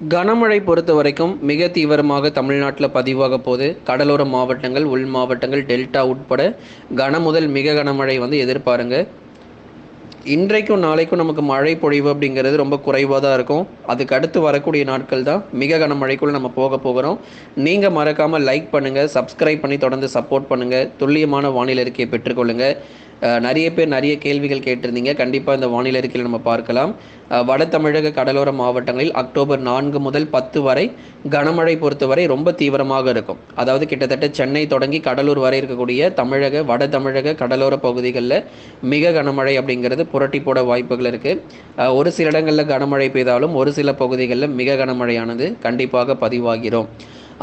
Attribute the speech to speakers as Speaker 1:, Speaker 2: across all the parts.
Speaker 1: கனமழை பொறுத்த வரைக்கும் மிக தீவிரமாக தமிழ்நாட்டில் பதிவாக போது கடலோர மாவட்டங்கள் உள் மாவட்டங்கள் டெல்டா உட்பட கன முதல் மிக கனமழை வந்து எதிர்பாருங்க. இன்றைக்கும் நாளைக்கும் நமக்கு மழை பொழிவு அப்படிங்கிறது ரொம்ப குறைவாக தான் இருக்கும். அதுக்கு அடுத்து வரக்கூடிய நாட்கள் தான் மிக கனமழைக்குள்ளே நம்ம போக போகிறோம். நீங்கள் மறக்காமல் லைக் பண்ணுங்கள் சப்ஸ்கிரைப் பண்ணி தொடர்ந்து சப்போர்ட் பண்ணுங்கள் துல்லியமான வானிலை அறிக்கையை பெற்றுக்கொள்ளுங்கள் நிறைய பேர் நிறைய கேள்விகள் கேட்டிருந்தீங்க. கண்டிப்பாக இந்த வானிலை அறிக்கையில் நம்ம பார்க்கலாம். வட தமிழக கடலோர மாவட்டங்களில் அக்டோபர் நான்கு முதல் பத்து வரை கனமழை பொறுத்தவரை ரொம்ப தீவிரமாக இருக்கும். அதாவது கிட்டத்தட்ட சென்னை தொடங்கி கடலூர் வரை இருக்கக்கூடிய தமிழக வட தமிழக கடலோர பகுதிகளில் மிக கனமழை அப்படிங்கிறது புரட்டி போட வாய்ப்புகள் இருக்குது ஒரு சில இடங்களில் கனமழை பெய்தாலும் ஒரு சில பகுதிகளில் மிக கனமழையானது கண்டிப்பாக பதிவாகிறோம்.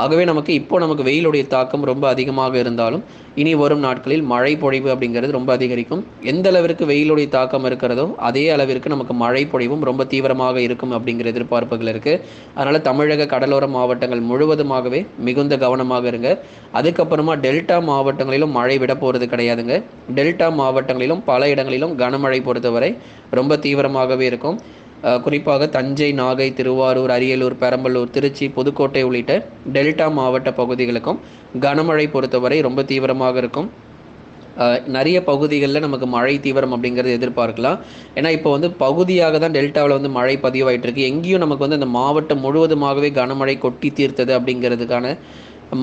Speaker 1: ஆகவே நமக்கு இப்போ நமக்கு வெயிலுடைய தாக்கம் ரொம்ப அதிகமாக இருந்தாலும் இனி வரும் நாட்களில் மழை பொழிவு அப்படிங்கிறது ரொம்ப அதிகரிக்கும். எந்த அளவிற்கு வெயிலுடைய தாக்கம் இருக்கிறதோ அதே அளவிற்கு நமக்கு மழை பொழிவும் ரொம்ப தீவிரமாக இருக்கும் அப்படிங்கிற எதிர்பார்ப்புகள் இருக்குது அதனால் தமிழக கடலோர மாவட்டங்கள் முழுவதுமாகவே மிகுந்த கவனமாக இருங்க. அதுக்கப்புறமா டெல்டா மாவட்டங்களிலும் மழை விட போகிறது கிடையாதுங்க. டெல்டா மாவட்டங்களிலும் பல இடங்களிலும் கனமழை பொறுத்தவரை ரொம்ப தீவிரமாகவே இருக்கும். குறிப்பாக தஞ்சை நாகை திருவாரூர் அரியலூர் பெரம்பலூர் திருச்சி புதுக்கோட்டை உள்ளிட்ட டெல்டா மாவட்ட பகுதிகளுக்கும் கனமழை பொறுத்தவரை ரொம்ப தீவிரமாக இருக்கும். நிறைய பகுதிகளில் நமக்கு மழை தீவிரம் அப்படிங்கிறது எதிர்பார்க்கலாம். ஏன்னா இப்போ வந்து பகுதியாக தான் டெல்டாவில் வந்து மழை பதிவாயிட்டு இருக்கு. எங்கேயும் நமக்கு வந்து அந்த மாவட்டம் முழுவதுமாகவே கனமழை கொட்டி தீர்த்தது அப்படிங்கிறதுக்கான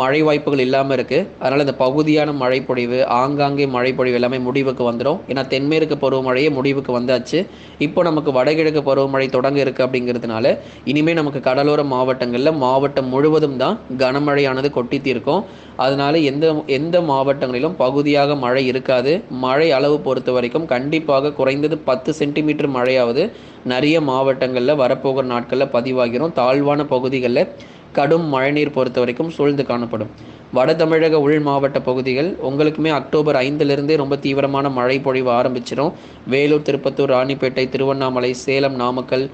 Speaker 1: மழை வாய்ப்புகள் இல்லாமல் இருக்குது அதனால் இந்த பகுதியான மழைப்பொழிவு ஆங்காங்கே மழைப்பொழிவு எல்லாமே முடிவுக்கு வந்துடும் ஏன்னா தென்மேற்கு பருவமழையே முடிவுக்கு வந்தாச்சு. இப்போ நமக்கு வடகிழக்கு பருவமழை தொடங்க இருக்குது அப்படிங்கிறதுனால இனிமேல் நமக்கு கடலோர மாவட்டங்களில் மாவட்டம் முழுவதும் தான் கனமழையானது கொட்டி தீர்க்கும். அதனால எந்த எந்த மாவட்டங்களிலும் பகுதியாக மழை இருக்காது. மழை அளவு பொறுத்த வரைக்கும் கண்டிப்பாக குறைந்தது பத்து சென்டிமீட்டர் மழையாவது நிறைய மாவட்டங்களில் வரப்போகிற நாட்களில் பதிவாகிறோம் தாழ்வான பகுதிகளில் கடும் மழைநீர் பொறுத்த வரைக்கும் சூழ்ந்து காணப்படும். வட தமிழக உள் மாவட்ட பகுதிகள் உங்களுக்குமே அக்டோபர் ஐந்திலிருந்தே ரொம்ப தீவிரமான மழை பொழிவு ஆரம்பிச்சிடும் வேலூர் திருப்பத்தூர் ராணிப்பேட்டை திருவண்ணாமலை சேலம் நாமக்கல்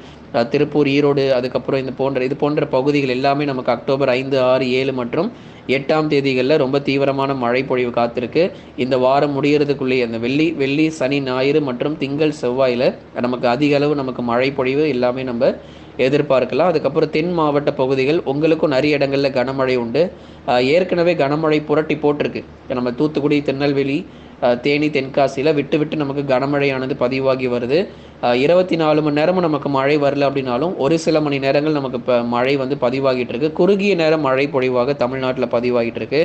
Speaker 1: திருப்பூர் ஈரோடு அதுக்கப்புறம் இந்த போன்ற இது போன்ற பகுதிகள் எல்லாமே நமக்கு அக்டோபர் ஐந்து ஆறு ஏழு மற்றும் எட்டாம் தேதிகளில் ரொம்ப தீவிரமான மழை பொழிவு காத்திருக்கு. இந்த வாரம் முடிகிறதுக்குள்ளேயே அந்த வெள்ளி வெள்ளி சனி ஞாயிறு மற்றும் திங்கள் செவ்வாயில் நமக்கு அதிக அளவு நமக்கு மழை பொழிவு எல்லாமே நம்ம எதிர்பார்க்கலாம். அதுக்கப்புறம் தென் மாவட்ட பகுதிகள் உங்களுக்கும் நிறைய இடங்களில் கனமழை உண்டு. ஏற்கனவே கனமழை புரட்டி போட்டிருக்கு. நம்ம தூத்துக்குடி திருநெல்வேலி தேனி தென்காசியில் விட்டு விட்டு நமக்கு கனமழையானது பதிவாகி வருது. இருபத்தி நாலு மணி நேரமும் நமக்கு மழை வரல அப்படின்னாலும் ஒரு சில மணி நேரங்கள் நமக்கு இப்போ மழை வந்து பதிவாகிட்டு இருக்கு. குறுகிய நேரம் மழை பொழிவாக தமிழ்நாட்டில் பதிவாகிட்டு இருக்கு.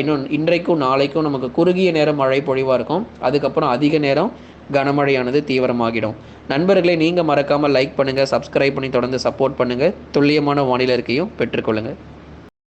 Speaker 1: இன்னும் இன்றைக்கும் நாளைக்கும் நமக்கு குறுகிய நேரம் மழை பொழிவாக இருக்கும். அதுக்கப்புறம் அதிக நேரம் கனமழையானது தீவிரமாகிடும். நண்பர்களை நீங்கள் மறக்காமல் லைக் பண்ணுங்கள் சப்ஸ்கிரைப் பண்ணி தொடர்ந்து சப்போர்ட் பண்ணுங்கள் துல்லியமான வானிலை இருக்கையும் பெற்றுக்கொள்ளுங்கள்